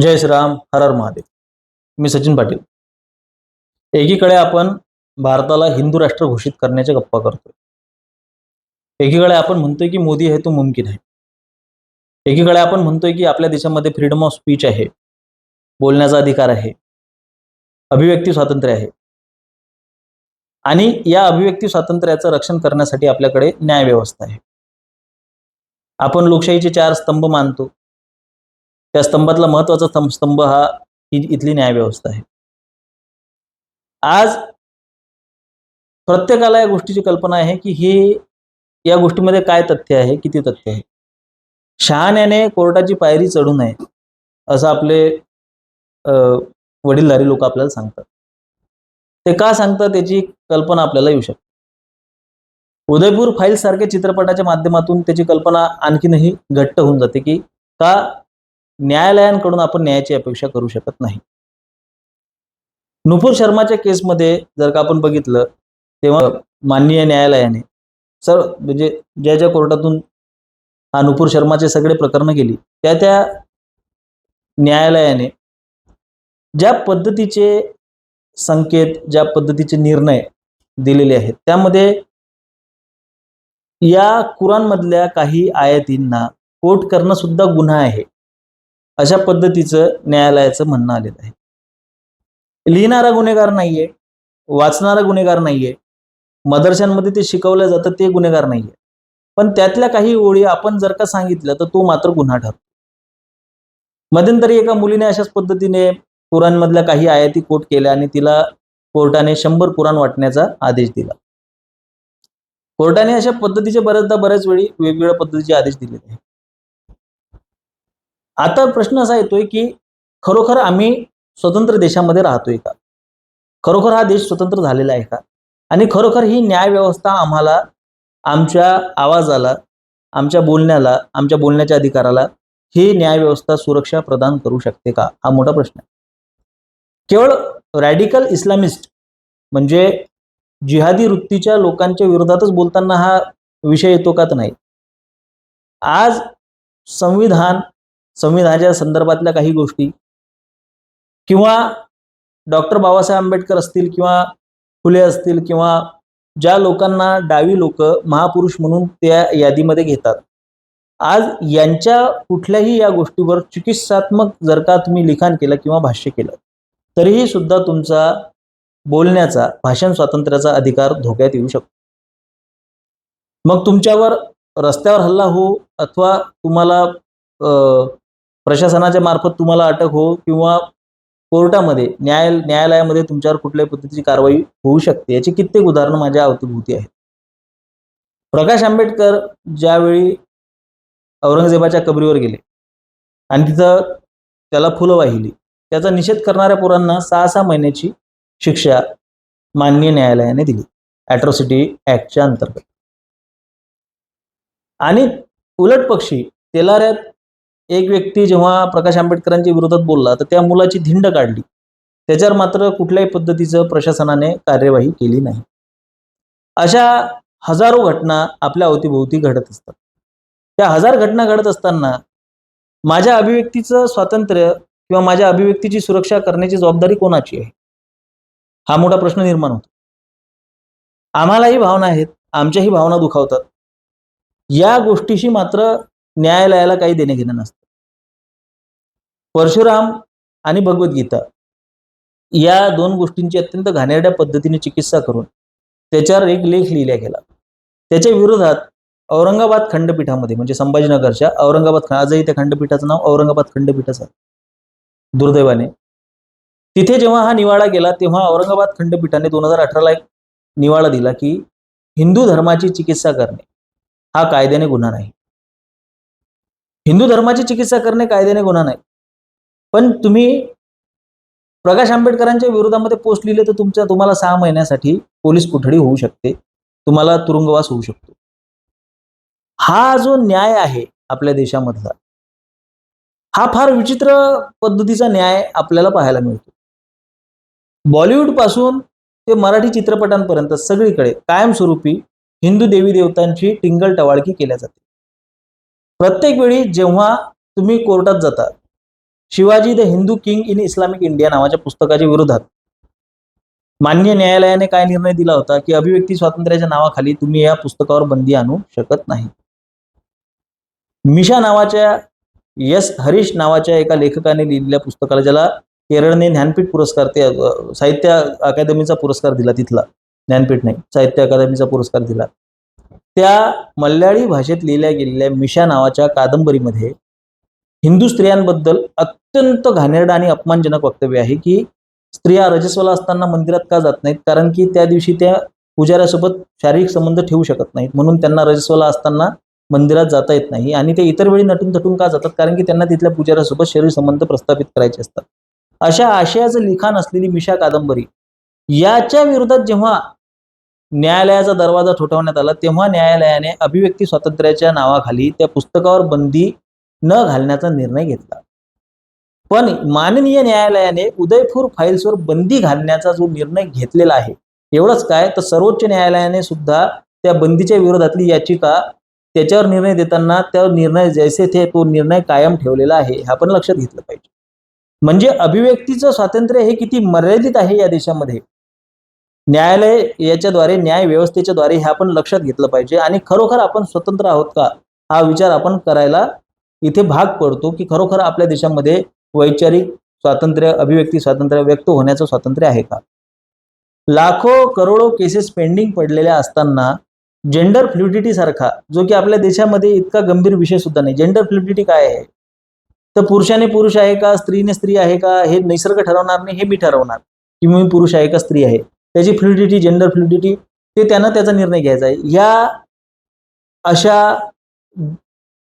जय श्रीराम हर हर महादेव. मी सचिन पाटील. एकीकडे आपण भारताला हिंदू राष्ट्र घोषित करण्याच्या गप्पा करतोय. एकीकडे आपण म्हणतोय की मोदी हे तो मुमकिन आहे. एकीकडे आपण म्हणतोय की आपल्या देशामध्ये फ्रीडम ऑफ स्पीच आहे. बोलण्याचा अधिकार आहे. अभिव्यक्ती स्वातंत्र्य आहे. आणि या अभिव्यक्ती स्वातंत्र्याचं रक्षण करण्यासाठी आपल्याकडे न्याय व्यवस्था आहे. आपण लोकशाहीचे चार स्तंभ मानतो. त्या स्तंभातला महत्त्वाचा स्तंभ हा ही इथली न्यायव्यवस्था आहे. आज प्रत्येकाला या गोष्टीची कल्पना आहे की ही या गोष्टीमध्ये काय तथ्य आहे किती तथ्य आहे? शहाण्याने कोर्टाची पायरी चढू नये असं आपले वडीलधारी लोक आपल्याला सांगतात. ते का सांगतात त्याची कल्पना आपल्याला येऊ शकते. उदयपूर फाईल सारख्या चित्रपटाच्या माध्यमातून त्याची कल्पना आणखीनही घट्ट होऊन जाते की का न्यायालयांकडून आपण न्यायाची अपेक्षा करू शकत नाही. नुपूर शर्माच्या केसमध्ये जर का आपण बघितलं तेव्हा माननीय न्यायालयाने सर म्हणजे ज्या ज्या कोर्टातून हा नुपूर शर्माचे सगळे प्रकरणं गेली त्या त्या न्यायालयाने ज्या पद्धतीचे संकेत ज्या पद्धतीचे निर्णय दिलेले आहेत त्यामध्ये या कुराणमधल्या काही आयातींना कोट करणं सुद्धा गुन्हा आहे. अशा पद्धतीचं न्यायालयाचं म्हणणं आलेलं आहे. लिहिणारा गुन्हेगार नाहीये वाचणारा गुन्हेगार नाहीये मदरशांमध्ये ते शिकवलं जातं ते गुन्हेगार नाहीये. पण त्यातल्या काही ओळी आपण जर का सांगितलं तर तो मात्र गुन्हा ठरतो. मध्यंतरी एका मुलीने अशाच पद्धतीने कुराणमधल्या काही आयाती कोट केल्या आणि तिला कोर्टाने शंभर कुराण वाटण्याचा आदेश दिला. कोर्टाने अशा पद्धतीचे बऱ्याचदा बऱ्याच वेळी वेगवेगळ्या पद्धतीचे आदेश दिलेले आहेत. आता प्रश्न असा येतोय की खरोखर आम्ही स्वतंत्र देशामध्ये राहतोय का? खरोखर हा देश स्वतंत्र झालेला आहे का? आणि खरोखर ही न्याय व्यवस्था आम्हाला आमच्या आवाजाला आमच्या बोलण्याला आमच्या बोलण्याच्या अधिकाराला ही न्याय व्यवस्था सुरक्षा प्रदान करू शकते का? हा मोठा प्रश्न आहे. केवळ रॅडिकल इस्लामिस्ट म्हणजे जिहादी वृत्तीच्या लोकांच्या विरोधातच बोलताना हा विषय येतो का तर नाही. आज संविधान संविधानाच्या संदर्भातल्या काही गोष्टी. किंवा डॉक्टर बाबासाहेब आंबेडकर असतील किंवा फुले असतील किंवा ज्या लोकांना डावी लोक महापुरुष म्हणून त्या यादीमध्ये घेतात. आज यांच्या कुठल्याही या गोष्टीवर चिकित्सात्मक जर का तुम्ही लिखाण केलं किंवा भाष्य केलं तरीही सुद्धा तुमचा बोलण्याचा भाषण स्वातंत्र्याचा अधिकार धोक्यात येऊ शकतो. मग तुमच्यावर रस्त्यावर हल्ला हो अथवा तुम्हाला प्रशासनाच्या मार्फत तुम्हाला अटक हो किंवा कोर्टामध्ये न्याय न्यायालयामध्ये तुमच्यावर कुठल्याही पद्धतीची कारवाई होऊ शकते. याची कित्येक उदाहरणं माझ्या अवतीभोवती आहेत. प्रकाश आंबेडकर ज्यावेळी औरंगजेबाच्या कबरीवर गेले आणि तिथं त्याला फुलं वाहिली त्याचा निषेध करणाऱ्या पोरांना सहा सहा महिन्याची शिक्षा माननीय न्यायालयाने दिली ॲट्रॉसिटी ॲक्टच्या अंतर्गत. आणि उलट पक्षी तेलाऱ्यात एक व्यक्ती जेव्हा प्रकाश आंबेडकरांच्या विरोधात बोलला तर त्या मुलाची धिंड काढली. त्याच्यावर मात्र कुठल्याही पद्धतीचं प्रशासनाने कार्यवाही केली नाही. अशा हजारो घटना आपल्या अवतीभोवती घडत असतात. त्या हजार घटना घडत असताना माझ्या अभिव्यक्तीचं स्वातंत्र्य किंवा माझ्या अभिव्यक्तीची सुरक्षा करण्याची जबाबदारी कोणाची आहे? हा मोठा प्रश्न निर्माण होतो. आम्हालाही भावना आहेत आमच्याही भावना दुखावतात. या गोष्टीशी मात्र न्यायालयाला काही देणे घेणं नसतं. परशुराम आणि भगवद्गीता या दोन गोष्टींची अत्यंत घाणेरड्या पद्धतीने चिकित्सा करून त्याच्यावर एक लेख लिहिला गेला. त्याच्या विरोधात औरंगाबाद खंडपीठामध्ये म्हणजे संभाजीनगरच्या औरंगाबाद आजही त्या खंडपीठाचं नाव औरंगाबाद खंडपीठाचं आहे. दुर्दैवाने. तिथे जेव्हा हा निवाडा गेला तेव्हा औरंगाबाद खंडपीठाने दोन हजार अठराला एक निवाडा दिला की हिंदू धर्माची चिकित्सा करणे हा कायद्याने गुन्हा नाही. हिंदू धर्माची चिकित्सा करणे कायद्याने गुन्हा नाही. पण तुम्ही प्रकाश आंबेडकरांच्या विरोधामध्ये पोस्ट लिहिले तर तुमच्या तुम्हाला सहा महिन्यासाठी पोलीस कोठडी होऊ शकते. तुम्हाला तुरुंगवास होऊ शकतो. हा जो न्याय आहे आपल्या देशामधला हा फार विचित्र पद्धतीचा न्याय आपल्याला पाहायला मिळतो. बॉलिवूडपासून ते मराठी चित्रपटांपर्यंत सगळीकडे कायमस्वरूपी हिंदू देवी देवतांची टिंगल टवाळकी केल्या जाते. प्रत्येक वेळी जेव्हा तुम्ही कोर्टात जाता Shivaji the Hindu king in Islamic India नावाच्या पुस्तकाच्या विरोधात मान्य न्यायालयाने काय निर्णय दिला होता की अभिव्यक्ती स्वातंत्र्याच्या नावाखाली तुम्ही या पुस्तकावर बंदी आणू शकत नाही? मिशा नावाच्या यस हरीश नावाच्या एका लेखकाने लिहिलेल्या पुस्तकाला ज्याला केरळने ज्ञानपीठ पुरस्कार ते साहित्य अकादमीचा पुरस्कार दिला तिथला ज्ञानपीठ नाही साहित्य अकादमीचा पुरस्कार दिला. त्या मल्याळी भाषेत लिहिल्या गेलेल्या मिशा नावाच्या कादंबरीमध्ये हिंदू स्त्रियांबद्दल अत्यंत घाणेरडं आणि अपमानजनक वक्तव्य आहे की स्त्रिया रजस्वला असताना मंदिरात का जात नाहीत? कारण की त्या दिवशी त्या पुजाऱ्यासोबत शारीरिक संबंध ठेवू शकत नाहीत. म्हणून त्यांना रजस्वला असताना मंदिरात जाता येत नाही आणि ते इतर वेळी नटून थटून का जातात? कारण की त्यांना तिथल्या पुजाऱ्यासोबत शरीर संबंध प्रस्थापित करायचे असतात. अशा आशयाचं लिखाण असलेली मिशा कादंबरी याच्या विरोधात जेव्हा न्यायालयाचा दरवाजा ठोठावण्यात आला तेव्हा न्यायालयाने अभिव्यक्ती स्वातंत्र्याच्या नावाखाली त्या पुस्तकावर बंदी न घालण्याचा निर्णय घेतला. पण माननीय न्यायालयाने उदयपूर फाईल्सवर बंदी घालण्याचा जो निर्णय घेतलेला आहे एवढंच काय? तर सर्वोच्च न्यायालयाने सुद्धा त्या बंदीच्या विरोधातली याचिका त्याच्यावर निर्णय देताना त्या निर्णय जैसे थे तो निर्णय कायम ठेवलेला आहे हे आपण लक्षात घेतलं पाहिजे. म्हणजे अभिव्यक्तीचं स्वातंत्र्य हे किती मर्यादित आहे या देशामध्ये? न्यायालय याच्याद्वारे न्याय व्यवस्थेच्या द्वारे हे आपण लक्षात घेतलं पाहिजे. आणि खरोखर आपण स्वतंत्र आहोत का? हा विचार आपण करायला इथे भाग पडतो की खरोखर आपल्या देशामध्ये वैचारिक स्वातंत्र्य अभिव्यक्ती स्वातंत्र्य व्यक्त होण्याचं स्वातंत्र्य आहे का? लाखो करोडो केसेस पेंडिंग पडलेल्या असताना जेंडर फ्लुडिटी सारखा जो की आपल्या देशामध्ये इतका गंभीर विषय सुद्धा नाही. जेंडर फ्लुडिटी काय आहे? तर पुरुषाने पुरुष आहे का? स्त्रीने स्त्री आहे का? हे निसर्ग ठरवणार नाही हे मी ठरवणार की मी पुरुष आहे का स्त्री आहे. त्याची फ्लुडिटी जेंडर फ्लुडिटी ते त्यानं त्याचा निर्णय घ्यायचा आहे. या अशा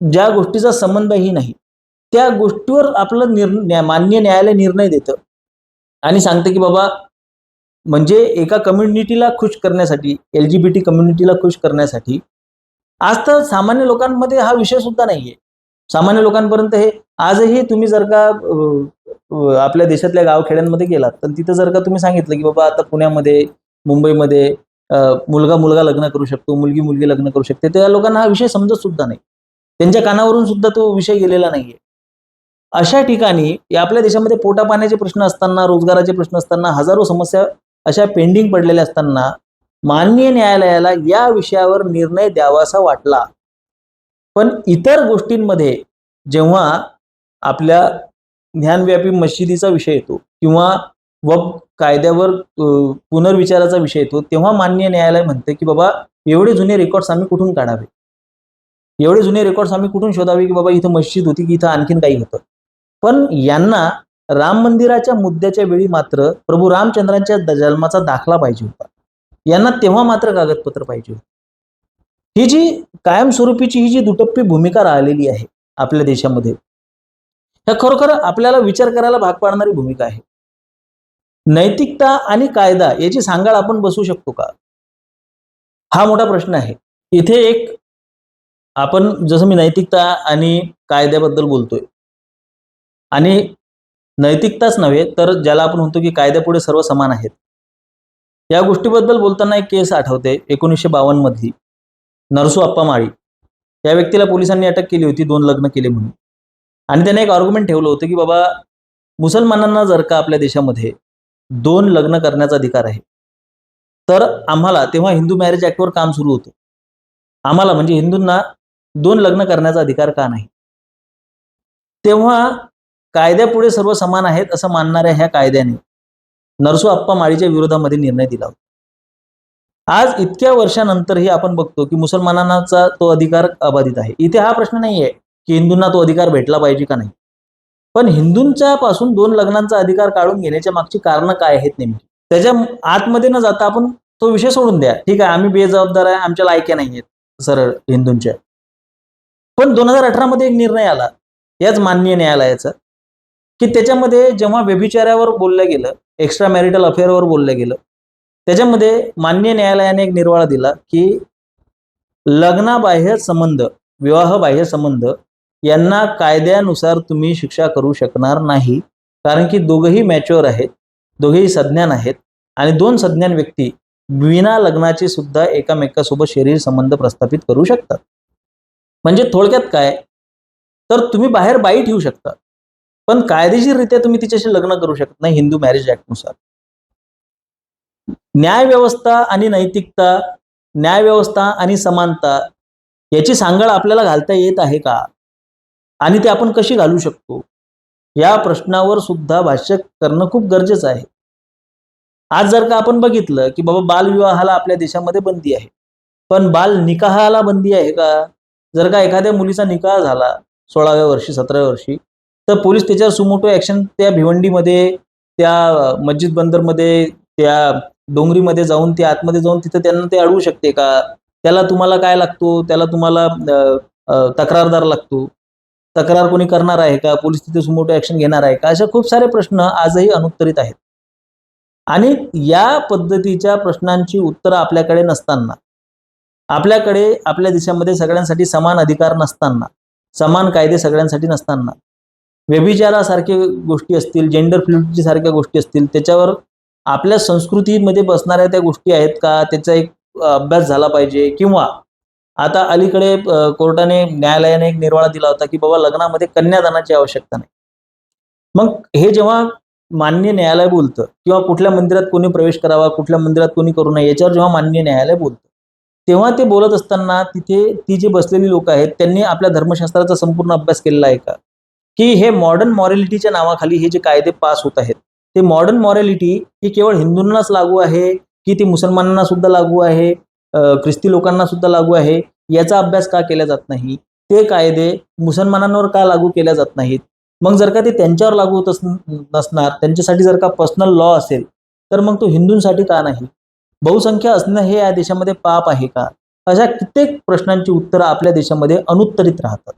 ज्या गोष्टीचा संबंधही नाही त्या गोष्टीवर आपलं निर्णय मान्य न्यायालय निर्णय देतं आणि सांगतं की बाबा म्हणजे एका कम्युनिटीला खुश करण्यासाठी एल जी बी टी कम्युनिटीला खुश करण्यासाठी आज तर सामान्य लोकांमध्ये हा विषय सुद्धा नाहीये. सामान्य लोकांपर्यंत हे आजही तुम्ही जर का आपल्या देशातल्या गावखेड्यांमध्ये गेलात तर तिथं जर का तुम्ही सांगितलं की बाबा आता पुण्यामध्ये मुंबईमध्ये मुलगा मुलगा लग्न करू शकतो मुलगी मुलगी लग्न करू शकते त्या लोकांना हा विषय समजत सुद्धा नाही. त्यांच्या कानावरून सुद्धा तो विषय गेलेला नाहीये. अशा ठिकाणी आपल्या देशामध्ये पोटा पाण्याचे प्रश्न असताना रोजगाराचे प्रश्न असताना हजारो समस्या अशा पेंडिंग पडलेल्या असताना माननीय न्यायालयाला या विषयावर निर्णय द्यावासा वाटला. पण इतर गोष्टींमध्ये जेव्हा आपल्या ज्ञानव्यापी मशिदीचा विषय येतो किंवा वब कायद्यावर पुनर्विचाराचा विषय येतो तेव्हा माननीय न्यायालय म्हणते की बाबा एवढे जुने रेकॉर्ड्स आम्ही कुठून काढावे? एवढे जुने रेकॉर्ड्स आम्ही कुठून शोधावे की बाबा इथं मस्जिद होती की इथं आणखीन काही होतं? पण यांना राम मंदिराच्या मुद्द्याच्या वेळी मात्र प्रभू रामचंद्रांच्या जन्माचा दाखला पाहिजे होता. यांना तेव्हा मात्र कागदपत्र पाहिजे होतं. ही जी कायमस्वरूपीची ही जी दुटप्पी भूमिका राहिलेली आहे आपल्या देशामध्ये ह्या खरोखर आपल्याला विचार करायला भाग पाडणारी भूमिका आहे. नैतिकता आणि कायदा याची सांगाळ आपण बसू शकतो का? हा मोठा प्रश्न आहे. इथे एक आपण जसं मी नैतिकता आणि कायद्याबद्दल बोलतोय. आणि नैतिकताच नव्हे तर ज्याला आपण म्हणतो की कायद्यापुढे सर्व समान आहेत. या गोष्टीबद्दल बोलताना एक केस आठवते एकोणीसशे बावन्न मधली. नरसू अप्पा माळी या व्यक्तीला पोलिसांनी अटक केली होती दोन लग्न केले म्हणून. आणि त्याने एक आर्ग्युमेंट ठेवलं होतं की बाबा मुसलमानांना जर का आपल्या देशामध्ये दोन लग्न करण्याचा अधिकार आहे तर आम्हाला तेव्हा हिंदू मॅरेज ऍक्टवर काम सुरू होतं. आम्हाला म्हणजे हिंदूंना दोन लग्न करण्याचा अधिकार का नाही? तेव्हा कायद्यापुढे सर्व समान आहेत असं मानणाऱ्या ह्या कायद्याने नरसू आप्पा माळीच्या विरोधामध्ये निर्णय दिला होता. आज इतक्या वर्षानंतरही आपण बघतो की मुसलमानांचा तो अधिकार अबाधित आहे. इथे हा प्रश्न नाही आहे की हिंदूंना तो अधिकार भेटला पाहिजे का नाही? पण हिंदूंच्या पासून दोन लग्नांचा अधिकार काढून घेण्याच्या मागची कारणं काय आहेत नेमकी? त्याच्या आतमध्ये न जाता आपण तो विषय सोडून द्या. ठीक आहे आम्ही बेजबाबदार आहे आमच्या लायक्या नाही आहेत सरळ हिंदूंच्या. पण दोन हजार अठरामध्ये एक निर्णय आला याच माननीय न्यायालयाचा की त्याच्यामध्ये जेव्हा व्यभिचारावर बोललं गेलं एक्स्ट्रा मॅरिटल अफेअरवर बोललं गेलं त्याच्यामध्ये मान्य न्यायालयाने एक निर्वाळा दिला की लग्नाबाह्य संबंध विवाहबाह्य संबंध यांना कायद्यानुसार तुम्ही शिक्षा करू शकणार नाही. कारण की दोघंही मॅच्युअर आहेत दोघेही सज्ञान आहेत आणि दोन सज्ञान व्यक्ती विना लग्नाचे सुद्धा एकामेकासोबत शरीर संबंध प्रस्थापित करू शकतात. म्हणजे थोडक्यात काय? तर तुम्ही बाहेर बाई ठेवू शकता. पण कायदेशीररित्या तुम्ही तिच्याशी लग्न करू शकत नाही हिंदू मॅरेज ऍक्टनुसार न्याय व्यवस्था आणि नैतिकता न्याय व्यवस्था आणि समानता याची सांगड आपल्याला घालता येत आहे का? आणि ते आपण कशी घालू शकतो? या प्रश्नावर सुद्धा भाष्य करणं खूप गरजेचं आहे. आज जर का आपण बघितलं की बाबा बालविवाहाला आपल्या देशामध्ये बंदी आहे. पण बाल निकाहाला बंदी आहे का? जर का एखाद्या मुलीचा निकाह झाला सोळाव्या वर्षी सतराव्या वर्षी तर पोलीस त्याच्यावर सुमोटो ॲक्शन त्या भिवंडीमध्ये त्या मस्जिद बंदरमध्ये त्या डोंगरीमध्ये जाऊन ते आतमध्ये जाऊन तिथं त्यांना ते अडवू शकते का? त्याला तुम्हाला काय लागतो? त्याला तुम्हाला तक्रारदार लागतो? तक्रार कोणी करणार आहे का? पोलीस तिथे सुमोटो ॲक्शन घेणार आहे का? अशा खूप सारे प्रश्न आजही अनुत्तरित आहेत. आणि या पद्धतीच्या प्रश्नांची उत्तरं आपल्याकडे नसताना आपल्याकडे आपल्या देशामध्ये सगळ्यांसाठी समान अधिकार नसताना समान कायदे सगळ्यांसाठी नसताना व्यभिचारासारखे गोष्टी असतील जेंडर फ्लुडिटी सारख्या गोष्टी असतील त्याच्यावर आपल्या संस्कृतीमध्ये बसणाऱ्या त्या गोष्टी आहेत का? त्याचा एक अभ्यास झाला पाहिजे किंवा आता अलीकडे कोर्टाने न्यायालयाने एक निर्वाळा दिला होता की बाबा लग्नामध्ये कन्यादानाची आवश्यकता नाही. मग हे जेव्हा मान्य न्यायालय बोलतं किंवा कुठल्या मंदिरात कोणी प्रवेश करावा कुठल्या मंदिरात कोणी करू नये याच्यावर जेव्हा मान्य न्यायालय बोलतं तेव्हा ते बोलत असताना तिथे ती जी बसलेली लोक आहेत त्यांनी आपल्या धर्मशास्त्राचा संपूर्ण अभ्यास केलेला आहे का? की हे मॉडर्न मॉरॅलिटीच्या नावाखाली हे जे कायदे पास होत आहेत ते मॉडर्न मॉरॅलिटी ही केवळ हिंदूंनाच लागू आहे की ती मुसलमानांना सुद्धा लागू आहे? ख्रिस्ती लोकांना सुद्धा लागू आहे. याचा अभ्यास का केला जात नाही? ते कायदे मुसलमानांवर का लागू केल्या जात नाहीत? मग जर का ते त्यांच्यावर लागू होत नसणार त्यांच्यासाठी जर का पर्सनल लॉ असेल तर मग तो हिंदूंसाठी का नाही? बहुसंख्य असणं हे या देशामध्ये पाप आहे का? अशा कित्येक प्रश्नांची उत्तरं आपल्या देशामध्ये अनुत्तरित राहतात.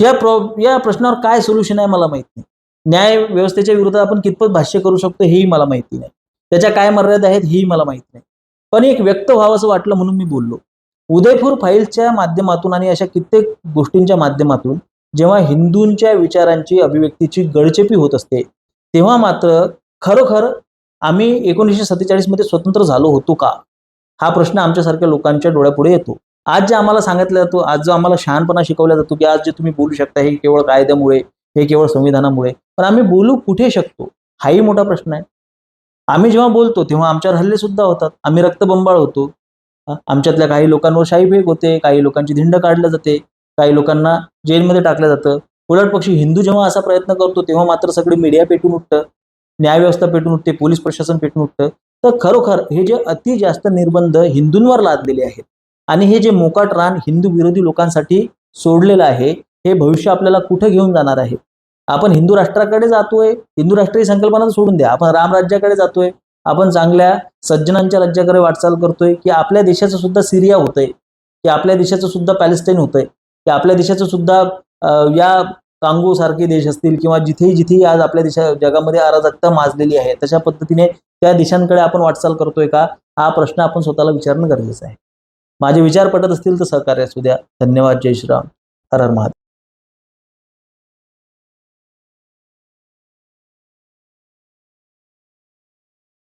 या प्र या प्रश्नावर काय सोल्युशन आहे मला माहीत नाही. न्याय व्यवस्थेच्या विरोधात आपण कितपत भाष्य करू शकतो हेही मला माहिती नाही. त्याच्या काय मर्यादा आहेत हेही मला माहीत नाही. पण एक व्यक्त व्हावंसं वाटलं म्हणून मी बोललो. उदयपूर फाईलच्या माध्यमातून आणि अशा कित्येक गोष्टींच्या माध्यमातून जेव्हा हिंदूंच्या विचारांची अभिव्यक्तीची गळचेपी होत असते तेव्हा मात्र खरोखर आम्ही एकोणीसशे सत्तेचाळीसमध्ये स्वतंत्र झालो होतो का? हा प्रश्न आमच्यासारख्या लोकांच्या डोळ्यापुढे येतो. आज जे आम्हाला सांगितलं जातो आज जो आम्हाला शहाणपणा शिकवला जातो की आज जे तुम्ही बोलू शकता हे केवळ कायद्यामुळे हे केवळ संविधानामुळे पण आम्ही बोलू कुठे शकतो? हाही मोठा प्रश्न आहे. आम्ही जेव्हा बोलतो तेव्हा आमच्यावर हल्ले सुद्धा होतात. आम्ही रक्तबंबाळ होतो. आमच्यातल्या काही लोकांवर शाहीफेक होते काही लोकांची धिंड काढलं जाते काही लोकांना जेलमध्ये टाकलं जातं. उलट पक्षी हिंदू जेव्हा असा प्रयत्न करतो तेव्हा मात्र सगळे मीडिया पेटून उठतं. न्यायव्यवस्था पेटून उठते पोलीस प्रशासन पेटून उठतं. तर खरोखर हे जे अति जास्त निर्बंध हिंदूंवर लादलेले आहेत आणि हे जे मोकाट रान हिंदू विरोधी लोकांसाठी सोडलेलं आहे हे भविष्य आपल्याला कुठं घेऊन जाणार आहे? आपण हिंदू राष्ट्राकडे जातोय हिंदू राष्ट्रीय संकल्पना सोडून द्या. आपण रामराज्याकडे जातोय आपण चांगल्या सज्जनांच्या राज्याकडे वाटचाल करतोय की आपल्या देशाचं सुद्धा सिरिया होतंय की आपल्या देशाचं सुद्धा पॅलेस्टाईन होतंय की आपल्या देशाचं सुद्धा या कांगो सारखे देश असतील किंवा जिथेही जिथेही आज आपल्या देशा जगामध्ये अराजकता माजलेली आहे तशा पद्धतीने त्या देशांकडे आपण वाटचाल करतोय का? हा प्रश्न आपण स्वतःला विचारणं गरजेचं आहे. माझे विचार पटत असतील तर सहकार्य असू द्या. धन्यवाद. जय श्रीराम. हर हर महादेव.